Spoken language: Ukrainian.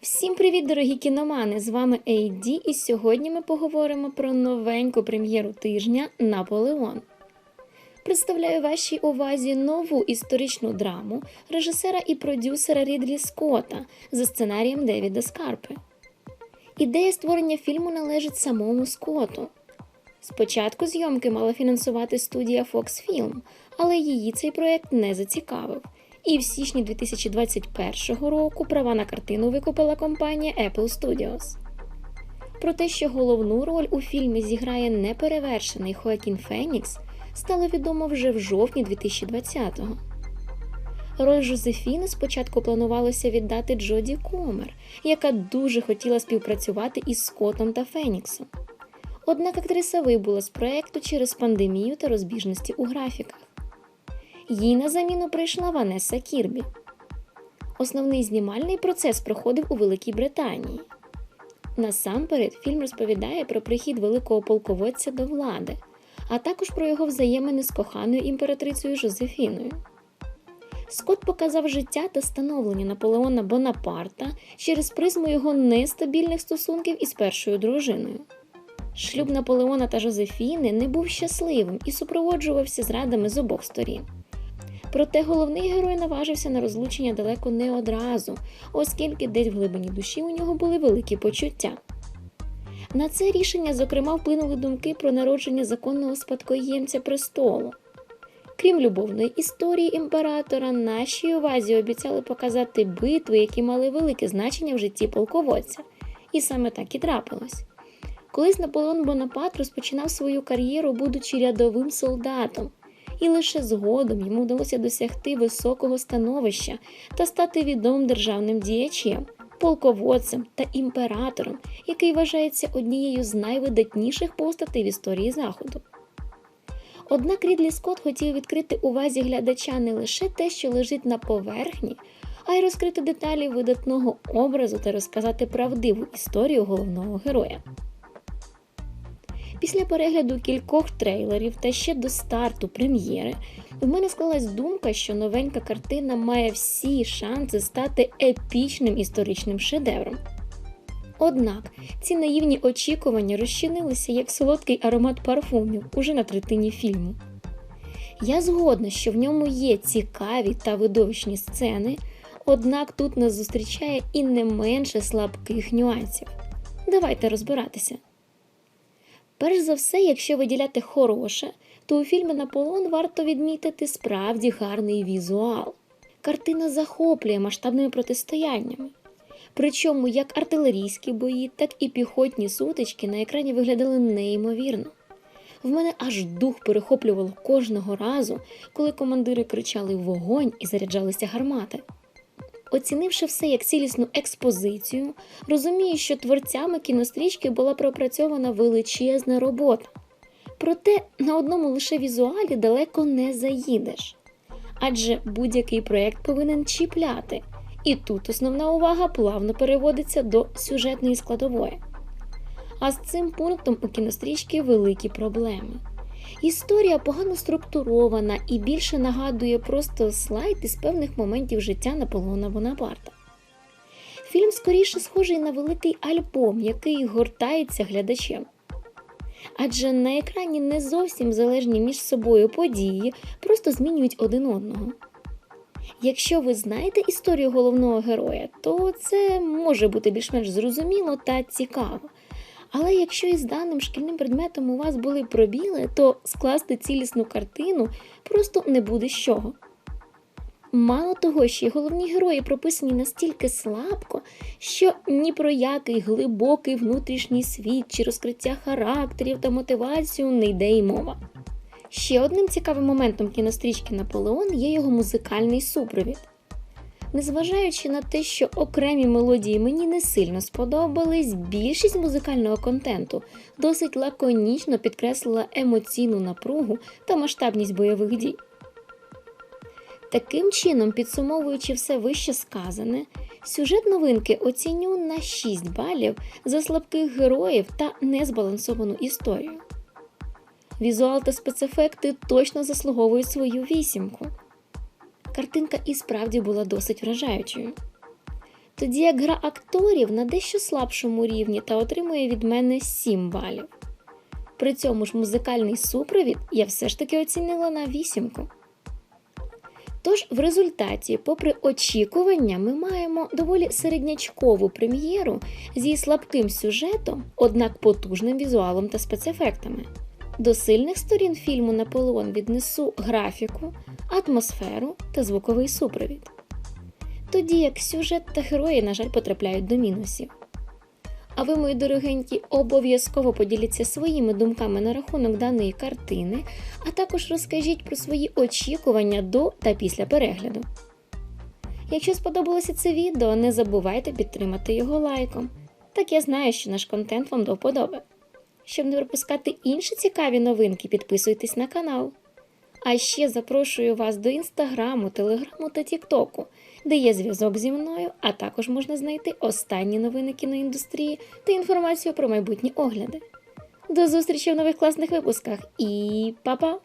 Всім привіт, дорогі кіномани! З вами AD, і сьогодні ми поговоримо про новеньку прем'єру тижня Наполеон. Представляю вашій увазі нову історичну драму режисера і продюсера Рідлі Скотта за сценарієм Девіда Скарпи. Ідея створення фільму належить самому Скотту. Спочатку зйомки мала фінансувати студія Fox Film, але її цей проект не зацікавив. І в січні 2021 року права на картину викупила компанія Apple Studios. Про те, що головну роль у фільмі зіграє неперевершений Хоакін Фенікс, стало відомо вже в жовтні 2020-го. Роль Жозефіни спочатку планувалося віддати Джоді Комер, яка дуже хотіла співпрацювати із Скоттом та Феніксом. Однак актриса вибула з проекту через пандемію та розбіжності у графіках. Їй на заміну прийшла Ванеса Кірбі. Основний знімальний процес проходив у Великій Британії. Насамперед, фільм розповідає про прихід великого полководця до влади, а також про його взаємини з коханою імператрицею Жозефіною. Скотт показав життя та становлення Наполеона Бонапарта через призму його нестабільних стосунків із першою дружиною. Шлюб Наполеона та Жозефіни не був щасливим і супроводжувався зрадами з обох сторін. Проте головний герой наважився на розлучення далеко не одразу, оскільки десь в глибині душі у нього були великі почуття. На це рішення, зокрема, вплинули думки про народження законного спадкоємця престолу. Крім любовної історії імператора, нашій увазі обіцяли показати битви, які мали велике значення в житті полководця. І саме так і трапилось. Колись Наполеон Бонапарт розпочинав свою кар'єру, будучи рядовим солдатом, і лише згодом йому вдалося досягти високого становища та стати відомим державним діячем, полководцем та імператором, який вважається однією з найвидатніших постатей в історії Заходу. Однак Рідлі Скотт хотів відкрити увазі глядача не лише те, що лежить на поверхні, а й розкрити деталі видатного образу та розказати правдиву історію головного героя. Після перегляду кількох трейлерів та ще до старту прем'єри в мене склалась думка, що новенька картина має всі шанси стати епічним історичним шедевром. Однак ці наївні очікування розчинилися як солодкий аромат парфумів уже на третині фільму. Я згодна, що в ньому є цікаві та видовищні сцени, однак тут нас зустрічає і не менше слабких нюансів. Давайте розбиратися. Перш за все, якщо виділяти хороше, то у фільмі Наполеон варто відмітити справді гарний візуал. Картина захоплює масштабними протистояннями. Причому як артилерійські бої, так і піхотні сутички на екрані виглядали неймовірно. В мене аж дух перехоплювало кожного разу, коли командири кричали вогонь і заряджалися гармати. Оцінивши все як цілісну експозицію, розумію, що творцями кінострічки була пропрацьована величезна робота. Проте на одному лише візуалі далеко не заїдеш. Адже будь-який проєкт повинен чіпляти, і тут основна увага плавно переводиться до сюжетної складової. А з цим пунктом у кінострічки великі проблеми. Історія погано структурована і більше нагадує просто слайд із певних моментів життя Наполеона Бонапарта. Фільм скоріше схожий на великий альбом, який гортається глядачем. Адже на екрані не зовсім залежні між собою події, просто змінюють один одного. Якщо ви знаєте історію головного героя, то це може бути більш-менш зрозуміло та цікаво. Але якщо із даним шкільним предметом у вас були пробіли, то скласти цілісну картину просто не буде з чого. Мало того, що й головні герої прописані настільки слабко, що ні про який глибокий внутрішній світ чи розкриття характерів та мотивацію не йде й мова. Ще одним цікавим моментом кінострічки Наполеон є його музикальний супровід. Незважаючи на те, що окремі мелодії мені не сильно сподобались, більшість музикального контенту досить лаконічно підкреслила емоційну напругу та масштабність бойових дій. Таким чином, підсумовуючи все вище сказане, сюжет новинки оціню на 6 балів за слабких героїв та незбалансовану історію. Візуал та спецефекти точно заслуговують свою вісімку картинка і справді була досить вражаючою. тоді як гра акторів на дещо слабшому рівні та отримує від мене 7 балів. При цьому ж музикальний супровід я все ж таки оцінила на вісімку. Тож, в результаті, попри очікування, ми маємо доволі середнячкову прем'єру зі слабким сюжетом, однак потужним візуалом та спецефектами. До сильних сторін фільму Наполеон віднесу графіку, атмосферу та звуковий супровід. Тоді як сюжет та герої, на жаль, потрапляють до мінусів. А ви, мої дорогенькі, обов'язково поділіться своїми думками на рахунок даної картини, а також розкажіть про свої очікування до та після перегляду. Якщо сподобалося це відео, не забувайте підтримати його лайком. Так я знаю, що наш контент вам до вподоби. Щоб не пропускати інші цікаві новинки, підписуйтесь на канал. А ще запрошую вас до інстаграму, телеграму та тіктоку, де є зв'язок зі мною, а також можна знайти останні новини кіноіндустрії та інформацію про майбутні огляди. До зустрічі в нових класних випусках і па-па!